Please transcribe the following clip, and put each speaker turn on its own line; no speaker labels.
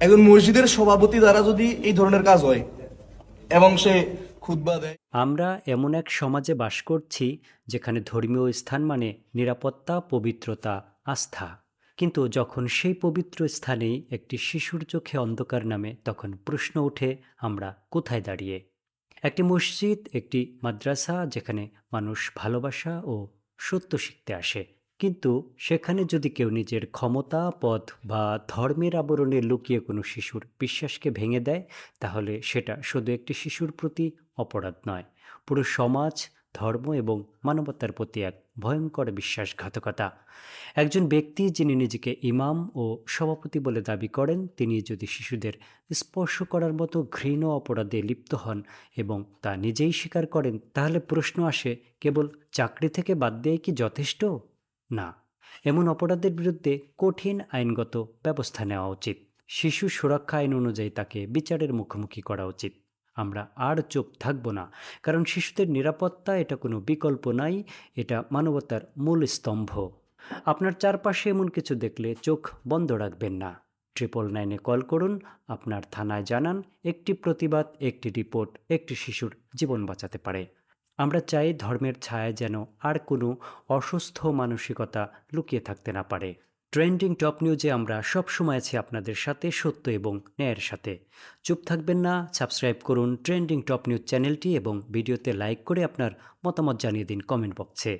একজন মসজিদের সভাপতি দ্বারা যদি এই ধরনের কাজ হয় এবং সে দেয়।
আমরা এমন এক সমাজে বাস করছি যেখানে ধর্মীয় স্থান মানে নিরাপত্তা, পবিত্রতা, আস্থা। কিন্তু যখন সেই পবিত্র স্থানেই একটি শিশুর চোখে অন্ধকার নামে তখন প্রশ্ন ওঠে, আমরা কোথায় দাঁড়িয়ে? একটি মসজিদ, একটি মাদ্রাসা যেখানে মানুষ ভালোবাসা ও সত্য শিখতে আসে। কিন্তু সেখানে যদি কেউ নিজের ক্ষমতা পদ বা ধর্মের আবরণে লুকিয়ে কোনো শিশুর বিশ্বাসকে ভেঙে দেয়, তাহলে সেটা শুধু একটি শিশুর প্রতি অপরাধ নয়। পুরো সমাজ, ধর্ম এবং মানবতার প্রতি এক ভয়ঙ্কর বিশ্বাসঘাতকতা। একজন ব্যক্তি যিনি নিজেকে ইমাম ও সভাপতি বলে দাবি করেন, তিনি যদি শিশুদের স্পর্শ করার মতো ঘৃণ অপরাধে লিপ্ত হন এবং তা নিজেই স্বীকার করেন, তাহলে প্রশ্ন আসে, কেবল চাকরি থেকে বাদ দেয় কি যথেষ্ট? না। এমন অপরাধের বিরুদ্ধে কঠিন আইনগত ব্যবস্থা নেওয়া উচিত। শিশু সুরক্ষা আইন অনুযায়ী তাকে বিচারের মুখোমুখি করা উচিত। আমরা আর চুপ থাকব না, কারণ শিশুদের নিরাপত্তা এটা কোনো বিকল্প নাই, এটা মানবতার মূল স্তম্ভ। আপনার চারপাশে এমন কিছু দেখলে চোখ বন্ধ রাখবেন না। ট্রিপল নাইনে কল করুন, আপনার থানায় জানান, একটি প্রতিবাদ, একটি রিপোর্ট, একটি শিশুর জীবন বাঁচাতে পারে। আমরা চাই ধর্মের ছায়া যেন আর কোনো অসুস্থ মানসিকতা লুকিয়ে থাকতে না পারে। ট্রেন্ডিং টপ নিউজে আমরা সব সময় আছি আপনাদের সাথে সত্য এবং ন্যায়ের সাথে। চুপ থাকবেন না সাবস্ক্রাইব করুন ট্রেন্ডিং টপ নিউজ চ্যানেলটি এবং ভিডিওতে লাইক করে আপনার মতামত জানিয়ে দিন কমেন্ট বক্সে